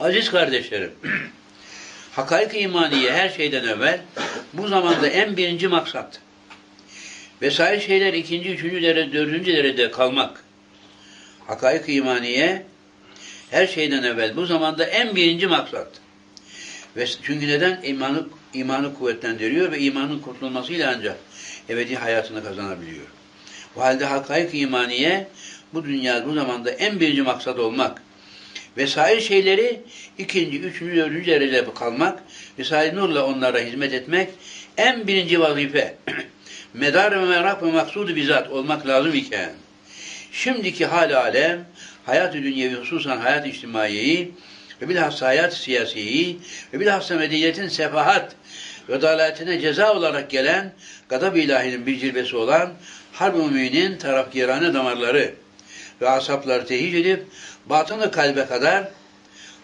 Aziz kardeşlerim, hakaik imaniye her şeyden evvel bu zamanda en birinci maksat. Vesaire şeyler ikinci, üçüncü derece, dördüncü derecede kalmak. Hakaik imaniye her şeyden evvel bu zamanda en birinci maksat. Ve çünkü neden? İmanı, imanı kuvvetlendiriyor ve imanın kurtulmasıyla ancak ebedi hayatını kazanabiliyor. O halde hakaik imaniye bu dünya bu zamanda en birinci maksat olmak. Vesaire şeyleri ikinci, üçüncü, dördüncü derecede kalmak, vesaire nurla onlara hizmet etmek en birinci vazife. Medar ve merak ve maksudu bizzat olmak lazım iken, şimdiki hal alem, hayat-ı dünyevi hususan hayat-ı içtimaiyeyi ve bilhassa hayat siyasiyi ve bilhassa medeniyetin sefahat ve dalaletine ceza olarak gelen gadab-ı ilahinin bir cilvesi olan harb-ı müminin tarafkirane damarları ve asapları tehic edip batını kalbe kadar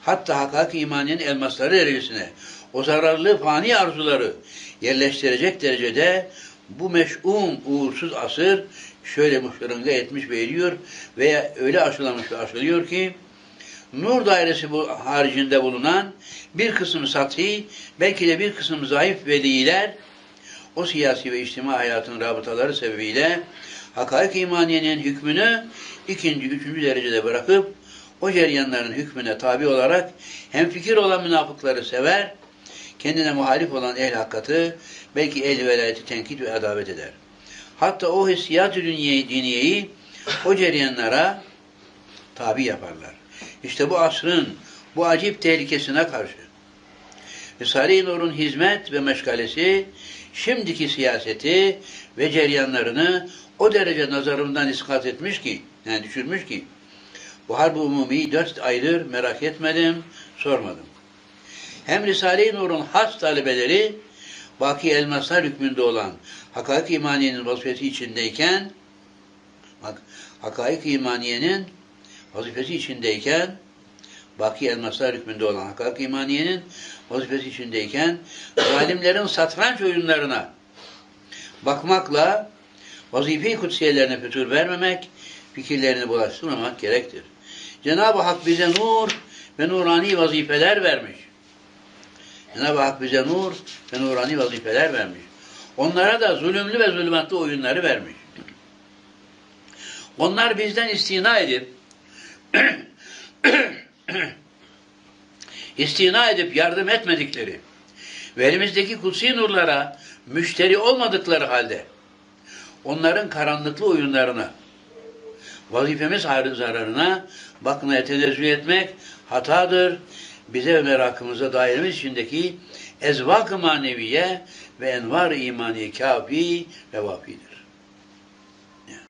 hatta hakak imaninin elmasları derecesine o zararlı fani arzuları yerleştirecek derecede bu meş'um uğursuz asır şöyle muşlarınga etmiş ve ediyor veya öyle aşılamış ve aşılıyor ki nur dairesi bu haricinde bulunan bir kısım sathi, belki de bir kısım zayıf veliler o siyasi ve içtima hayatın rabıtaları sebebiyle hakaik imaniyenin hükmünü ikinci, üçüncü derecede bırakıp o ceryanların hükmüne tabi olarak hem fikir olan münafıkları sever, kendine muhalif olan ehl hakikati belki ehl velayeti tenkit ve adavet eder. Hatta o hissiyat-ı diniyeyi o ceryanlara tabi yaparlar. İşte bu asrın bu acip tehlikesine karşı Risale-i Nur'un hizmet ve meşgalesi şimdiki siyaseti ve ceryanlarını o derece nazarımdan iskat etmiş ki, yani düşürmüş ki, bu harb-ı dört aydır merak etmedim, sormadım. Hem Risale-i Nur'un has talebeleri, Baki Elmaslar hükmünde olan hakaik imaniyenin vazifesi içindeyken, bak, hakaik imaniyenin vazifesi içindeyken, Baki Elmaslar hükmünde olan hakaik imaniyenin vazifesi içindeyken, zalimlerin satranç oyunlarına bakmakla vazife-i kutsiyelerine fütur vermemek, fikirlerini bulaştırmamak gerektir. Cenab-ı Hak bize nur ve nurani vazifeler vermiş. Cenab-ı Hak bize nur ve nurani vazifeler vermiş. Onlara da zulümlü ve zulümatlı oyunları vermiş. Onlar bizden istina edip istina edip yardım etmedikleri ve elimizdeki kutsi nurlara müşteri olmadıkları halde onların karanlıklı oyunlarına vazifemiz hayrı zararına bakmaya tenezzül etmek hatadır. Bize ve merakımıza dairemiz içindeki ezvak-ı maneviye ve envar-ı imani kafi ve vafidir.